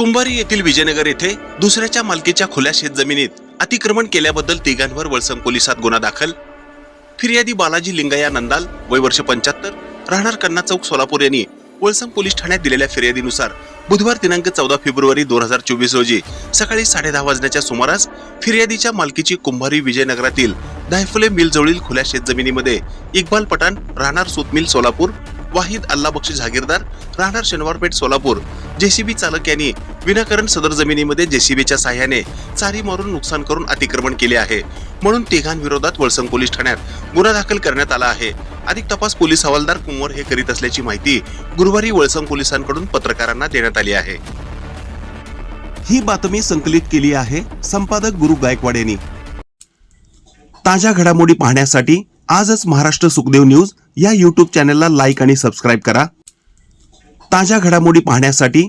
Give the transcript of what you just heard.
कुंभारी येथील विजयनगर येथे दुसऱ्याच्या मालकीच्या खुल्या शेतजमिनीत अतिक्रमण केल्याबद्दल तिघांवर वळसम पोलिसात गुन्हा दाखल. फिर्यादी बालाजी लिंगया नंदाल वय वर्ष पंच्याहत्तर राहणार कन्ना चौक सोलापूर यांनी वळसम पोलीस ठाण्यात दिलेल्या फिर्यादीनुसार बुधवार दिनांक चौदा फेब्रुवारी दोन हजार चोवीस रोजी सकाळी साडेदहा वाजण्याच्या सुमारास फिर्यादीच्या मालकीची कुंभारी विजयनगरातील दायफुले मिलजवळील खुल्या शेतजमिनीमध्ये इक्बाल पठाण राहणार सुतमिल सोलापूर वाहिद अल्ला बक्षी जहागीरदार राहणार शनिवारपेठ सोलापूर जेसीबी चालक यांनी विनाकारण सदर जमिनीमध्ये जेसीबीच्या साह्याने चारी मारून नुकसान करून अतिक्रमण केले आहे. म्हणून तिघांविरोधात वळसंग पोलीस ठाण्यात गुन्हा दाखल करण्यात आला आहे. अधिक तपास पोलीस हवालदार कुंवर हे करीत असल्याची माहिती गुरुवारी वळसंग पोलिसांकडून पत्रकारांना देण्यात आली आहे. ही बातमी संकलित केली आहे संपादक गुरु गायकवाड यांनी. ताज्या घडामोडी पाहण्यासाठी आजच महाराष्ट्र सुखदेव न्यूज या यूट्यूब चॅनलला लाईक आणि सबस्क्राईब करा. ताज्या घडामोडी पाहण्यासाठी